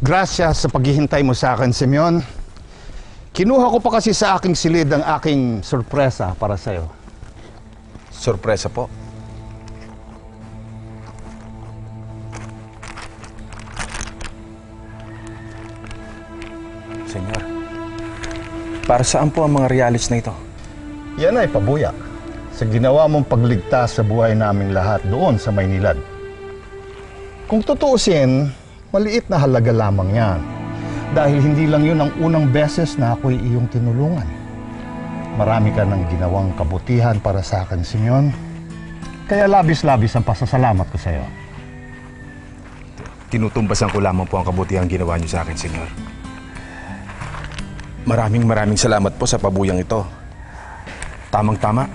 Gracias sa paghihintay mo sa akin, Simeon. Kinuha ko pa kasi sa aking silid ang aking sorpresa para sa'yo. Sorpresa po. Senyor, para saan po ang mga realits na ito? Yan ay pabuyak sa ginawa mong pagligtas sa buhay naming lahat doon sa Maynilad. Kung tutuusin, maliit na halaga lamang yan. Dahil hindi lang yun ang unang beses na ako'y iyong tinulungan. Marami ka ng ginawang kabutihan para sa akin, Simeon. Kaya labis-labis ang pasasalamat ko sa iyo. Tinutumbasan ko lamang po ang kabutihan ginawa niyo sa akin, Senyor. Maraming maraming salamat po sa pabuyang ito. Tamang-tama.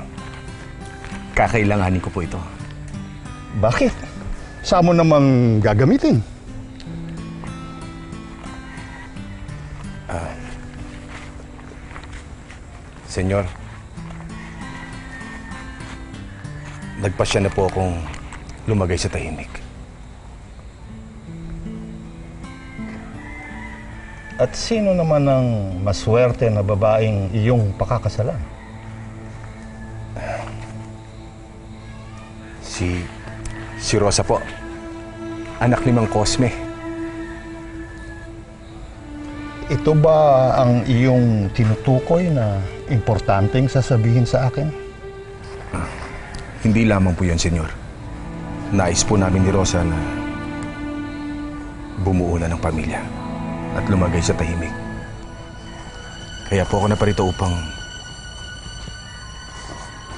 Kakailanganin ko po ito. Bakit? Saan mo namang gagamitin? Senyor, nagpasya na po akong lumagay sa tahimik. At sino naman ang maswerte na babaeng iyong pakakasalan? Si, si Rosa po. Anak ni Mang Cosme. Ito ba ang iyong tinutukoy na importanteng sasabihin sa akin? Hindi lamang po yun, Senyor. Nais po namin ni Rosa na bumuo na ng pamilya at lumagay sa tahimik. Kaya po ako naparito upang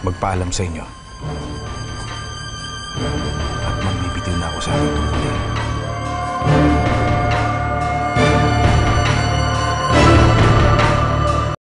magpaalam sa inyo. At magbibitiw na ako sa aking.